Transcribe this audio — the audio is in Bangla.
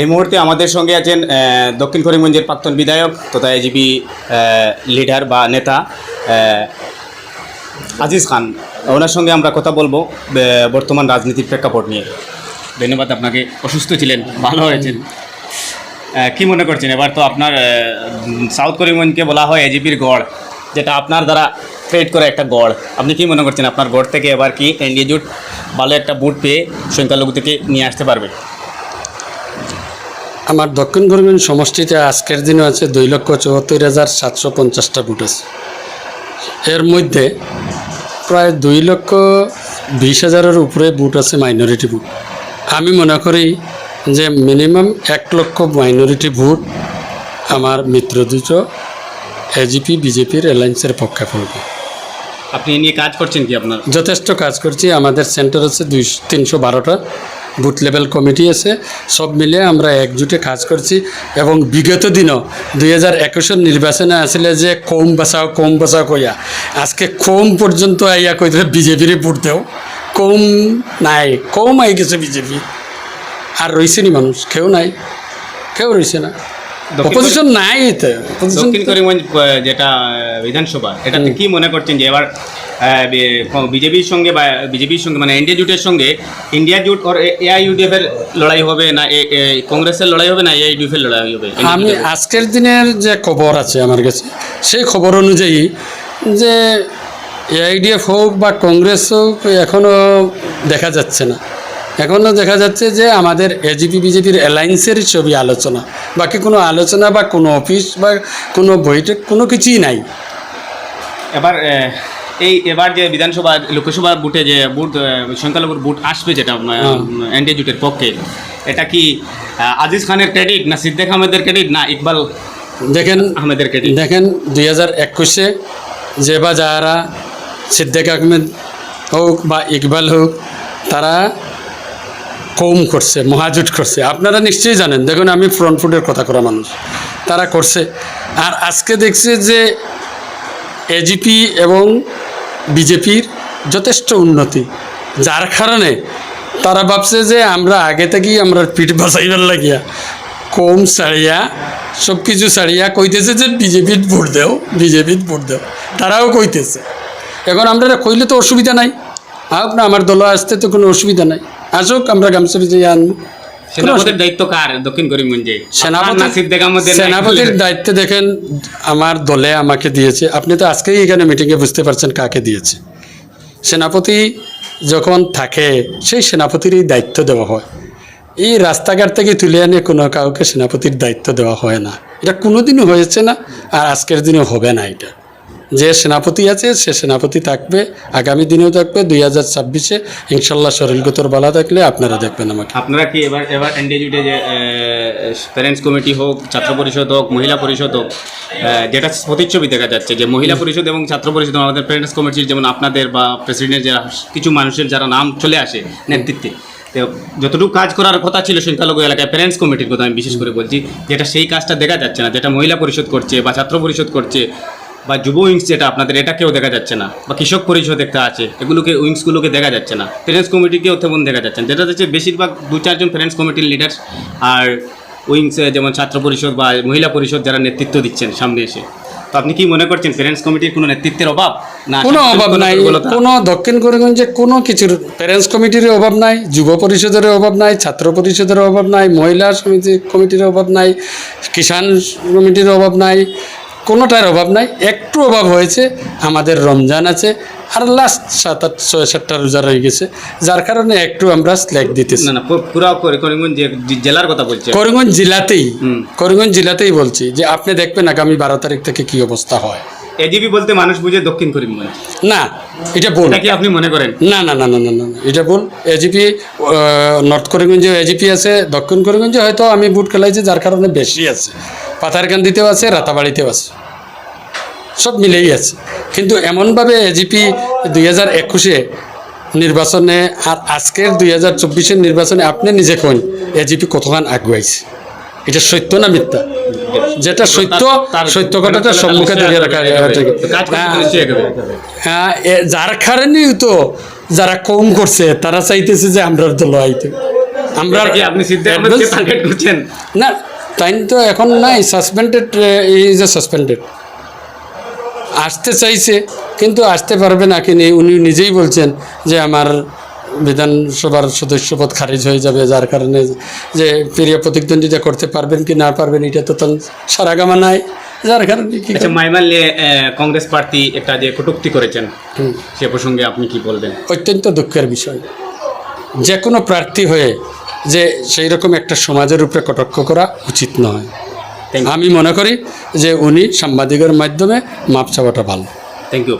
এই মুহূর্তে আমাদের সঙ্গে আছেন দক্ষিণ করিমগঞ্জের প্রাক্তন বিধায়ক তথা এজিপি লিডার বা নেতা আজিজ খান। ওনার সঙ্গে আমরা কথা বলব বর্তমান রাজনীতির প্রেক্ষাপট নিয়ে। ধন্যবাদ, আপনাকে অসুস্থ ছিলেন, ভালো হয়েছেন কি মনে করছেন? এবার তো আপনার সাউথ করিমগঞ্জকে বলা হয় এজিপির গড়, যেটা আপনার দ্বারা ক্রিয়েট করা একটা গড়। আপনি কি মনে করছেন? আপনার গড় থেকে এবার কি এনডিএ জুট ভালো একটা বুট পেয়ে সংখ্যালঘু থেকে নিয়ে আসতে পারবে? আমার দক্ষিণ করিমগঞ্জ সমষ্টিতে আজকের দিনে আছে দুই লক্ষ চুয়াত্তর হাজার সাতশো পঞ্চাশটা বুট আছে। এর মধ্যে প্রায় দুই লক্ষ বিশ হাজারের উপরে বুট আছে মাইনরিটি বুট আমি মনে করি যে মিনিমাম এক লক্ষ মাইনরিটি ভোট আমার মিত্র দুটো এজিপি বিজেপির অ্যালায়েন্সের পক্ষে পড়বে। আপনি এ নিয়ে কাজ করছেন কি আপনার? যথেষ্ট কাজ করছি। আমাদের সেন্টার হচ্ছে দুই তিনশো বারোটা। বুথ লেভেল কমিটি আছে। সব মিলিয়ে আমরা একজুটে কাজ করছি এবং বিগত দিনও দুই হাজার একুশের নির্বাচনে আসলে যে কম বাঁচাও কম বাঁচাও কইয়া, আজকে কম পর্যন্ত আইয়া কইতে বিজেপির ভোট দেও। কম নাই, কম আই গেছে বিজেপি। আর রয়েছে নি মানুষ, কেউ নাই, কেউ রয়েছে না। অপোজিশন নাই তো অপোজিশন দক্ষিণ করিমগঞ্জ যেটা বিধানসভা এটাতে কি মনে করছেন যে এবার বিজেপির সঙ্গে বা বিজেপির সঙ্গে মানে ইন্ডিয়া জুটের সঙ্গে ইন্ডিয়া জুট ওর এআইইউডিএফ এর লড়াই হবে না কংগ্রেসের লড়াই হবে না এআইইউডিএফ এর লড়াই হবে? আমি আজকের দিনের যে খবর আছে আমার কাছে সেই খবর অনুযায়ী যে এআইডিএফ হোক বা কংগ্রেস হোক এখনও দেখা যাচ্ছে না। এখনও দেখা যাচ্ছে যে আমাদের এজিপি বিজেপির অ্যালায়েন্সের ছবি আলোচনা। বাকি কোনো আলোচনা বা কোনো অফিস বা কোনো বৈঠক কোনো কিছুই নাই। এবার এই এবার যে বিধানসভা লোকসভা বুটে যে বুট সংখ্যালঘুর বুট আসবে যেটা এনডিএ জুটের পক্ষে এটা কি আজিজ খানের ক্রেডিট না সিদ্দিক আহমেদের ক্রেডিট না ইকবাল দেখেন আহমেদের ক্রেডিট দেখেন দুই হাজার একুশে যে বা যারা সিদ্দিক আহমেদ হোক বা ইকবাল হোক তারা কম করছে, মহাজোট করছে। আপনারা নিশ্চয়ই জানেন, দেখুন আমি ফ্রন্ট ফুডের কথা করা মানুষ। তারা করছে। আর আজকে দেখছে যে এজিপি এবং বিজেপির যথেষ্ট উন্নতি। যার কারণে তারা ভাবছে যে আমরা আগে থেকেই আমরা পিঠ বাঁচাইবার লাগিয়া, কম ছাড়িয়া সব কিছু ছাড়িয়া কইতেছে যে বিজেপির ভোট দেও বিজেপির ভোট দেও। তারাও কইতেছে। এখন আমরা কইলে তো অসুবিধা নাই। না আমার দল আসতে তো কোনো অসুবিধা নাই। আসুক আমরা গামছা আনব সেনাপতির দায়িত্ব কার? দক্ষিণ করিমগঞ্জে? সেনাপতির দায়িত্ব দেখেন আমার দলে আমাকে দিয়েছে। আপনি তো আজকেই এখানে মিটিংয়ে বুঝতে পারছেন কাকে দিয়েছে। সেনাপতি যখন থাকে সেই সেনাপতিরই দায়িত্ব দেওয়া হয়। এই রাস্তাঘাট থেকে তুলে এনে কোনো কাউকে সেনাপতির দায়িত্ব দেওয়া হয় না। এটা কোনোদিনও হয়েছে না আর আজকের দিনে হবে না এটা। যে সেনাপতি আছে সে সেনাপতি থাকবে আগামী দিনেও থাকবে দুই হাজার ছাব্বিশে ইনশাল্লাহ শরীরগতর বলা থাকলে আপনারা দেখবেন আমাকে। আপনারা কি এবার এবার এনডিএ জুটে যে প্যারেন্টস কমিটি হোক ছাত্র পরিষদ হোক মহিলা পরিষদ হোক যেটা প্রতিচ্ছবি দেখা যাচ্ছে যে মহিলা পরিষদ এবং ছাত্র পরিষদ আমাদের প্যারেন্টস কমিটির যেমন আপনাদের বা প্রেসিডেন্টের যারা কিছু মানুষের যারা নাম চলে আসে নেতৃত্বে যতটুকু কাজ করার কথা ছিল সংখ্যালঘু এলাকায় প্যারেন্টস কমিটির কথা আমি বিশেষ করে বলছি যেটা সেই কাজটা দেখা যাচ্ছে না যেটা মহিলা পরিষদ করছে বা ছাত্র পরিষদ করছে বা যুব উইংস যেটা আপনাদের এটাকেও দেখা যাচ্ছে না। বা কৃষক পরিষদ একটা আছে এগুলোকে উইংসগুলোকে দেখা যাচ্ছে না। প্যারেন্টস কমিটিকেও তেমন দেখা যাচ্ছে না। যেটা হচ্ছে বেশিরভাগ দু চারজন প্যারেন্টস কমিটির লিডার আর উইংসে যেমন ছাত্র পরিষদ বা মহিলা পরিষদ যারা নেতৃত্ব দিচ্ছেন সামনে এসে। তো আপনি কি মনে করছেন প্যারেন্টস কমিটির কোনো নেতৃত্বের অভাব? না কোনো অভাব নাই? কোনো দক্ষিণ করিমগঞ্জে কোনো কিছুর প্যারেন্টস কমিটির অভাব নাই যুব পরিষদের অভাব নাই ছাত্র পরিষদের অভাব নাই মহিলা সমিতি কমিটির অভাব নাই কিষাণ কমিটির অভাব নাই কোনোটার অভাব নাই একটু অভাব হয়েছে আমাদের রমজান আছে আর লাস্ট সাত আট ছয় সাতটা রোজা রয়ে গেছে যার কারণে একটু আমরা স্ল্যাক দিতেছি। না না পু- করিমগঞ্জ জেলার কথা বলছে। করিমগঞ্জ জেলাতেই করিমগঞ্জ জেলাতেই বলছি যে আপনি দেখবেন আগামী বারো তারিখ থেকে কি অবস্থা হয়। এজিবি বলতে মানুষ বুঝে দক্ষিণ করিমগঞ্জ। না এটা বল নাকি আপনি মনে করেন? না না না না না না না, এটা ভুল। এজিপি নর্থ করিমগঞ্জে এজিপি আছে দক্ষিণ করিমগঞ্জে হয়তো আমি বুট খেলাইছি যার কারণে বেশি আছে। পাথারকান্দিতেও আছে রাতাবাড়িতেও আছে। সব মিলেই আছে। কিন্তু এমনভাবে এজিপি দুই হাজার একুশে নির্বাচনে আর আজকের দুই হাজার চব্বিশের নির্বাচনে আপনি নিজে কোন এজিপি কতখান আগুয়াইছে? এটা সত্য না মিথ্যা? যেটা সত্য তার- সত্য কথাটা সম্মুখে দিয়ে রাখা এগোবে। হ্যাঁ। যার কারণেই তো যারা কম করছে তারা চাইতেছে যে আমরা দল আইতে। আমরা আপনি না তাই তো এখন নাই সাসপেন্ডেড ইজ এ সাসপেন্ডেড আসতে চাইছে কিন্তু আসতে পারবে না কিনি উনি নিজেই বলছেন যে আমার বিধানসভার সদস্যপদ খারিজ হয়ে যাবে যার কারণে যে প্রিয় প্রতিদ্বন্দ্বিতা করতে পারবেন কি না পারবেন এটা তো তখন সারাগামা নাই। যার কারণে কি আচ্ছা মাইমাল কংগ্রেস প্রার্থী একটা যে কটূক্তি করেছেন সে প্রসঙ্গে আপনি কি বলবেন? অত্যন্ত দুঃখের বিষয়। যে কোনো প্রার্থী হয়ে যে সেই রকম একটা সমাজের উপরে কটাক্ষ করা উচিত নয়। আমি মনে করি যে উনি সাংবাদিকের মাধ্যমে মাপ চাওয়াটা ভালো। Thank you